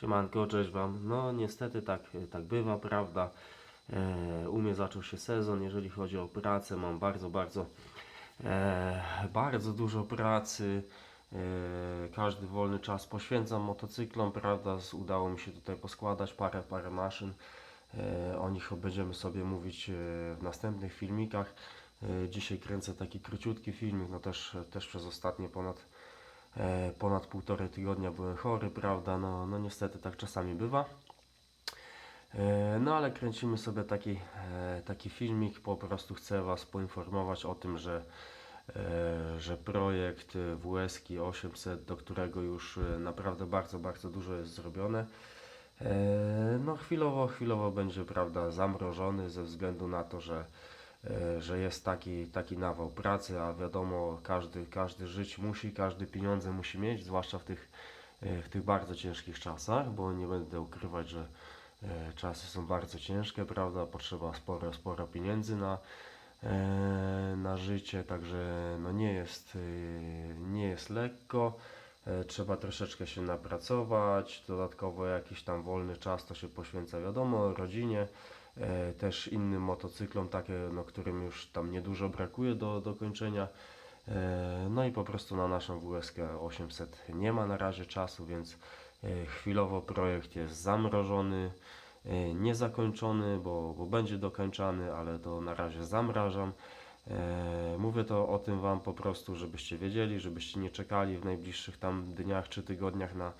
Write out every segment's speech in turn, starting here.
Siemanko, cześć Wam. No niestety tak, tak bywa, prawda. E, u mnie zaczął się sezon, jeżeli chodzi o pracę. Mam bardzo, bardzo, e, bardzo dużo pracy. E, każdy wolny czas poświęcam motocyklom, prawda. Udało mi się tutaj poskładać parę, parę maszyn. O nich będziemy sobie mówić w następnych filmikach. Dzisiaj kręcę taki króciutki filmik, no też, też przez ostatnie ponad ponad półtorej tygodnia byłem chory, prawda? No, no niestety tak czasami bywa. E, No ale kręcimy sobie taki, e, taki filmik, po prostu chcę Was poinformować o tym, że, e, że projekt e, WSK 800, do którego już e, naprawdę bardzo, bardzo dużo jest zrobione, e, no chwilowo, chwilowo będzie, prawda, zamrożony ze względu na to, że e, że jest taki, taki nawał pracy, a wiadomo, każdy, każdy żyć musi, każdy pieniądze musi mieć, zwłaszcza w tych, e, w tych bardzo ciężkich czasach, bo nie będę ukrywać, że e, czasy są bardzo ciężkie, prawda, potrzeba sporo, sporo pieniędzy na, e, na życie, także no nie jest, e, nie jest lekko. E, Trzeba troszeczkę się napracować, dodatkowo jakiś tam wolny czas to się poświęca wiadomo rodzinie, e, też innym motocyklom, takie, no, którym już tam niedużo brakuje do dokończenia. E, No i po prostu na naszą WSK 800 nie ma na razie czasu, więc e, chwilowo projekt jest zamrożony, e, niezakończony, bo, bo będzie dokończany, ale to na razie zamrażam. E, Mówię to o tym Wam po prostu, żebyście wiedzieli, żebyście nie czekali w najbliższych tam dniach czy tygodniach na,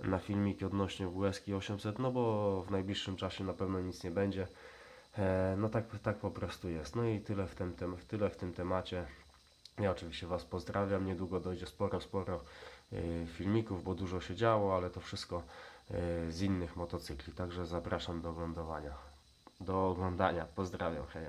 na filmiki odnośnie WSK 800, no bo w najbliższym czasie na pewno nic nie będzie. E, No tak, tak po prostu jest. No i tyle w tym, tem, tyle w tym temacie. Ja oczywiście Was pozdrawiam. Niedługo dojdzie sporo, sporo e, filmików, bo dużo się działo, ale to wszystko e, z innych motocykli. Także zapraszam do oglądania. Do oglądania. Pozdrawiam. Hej.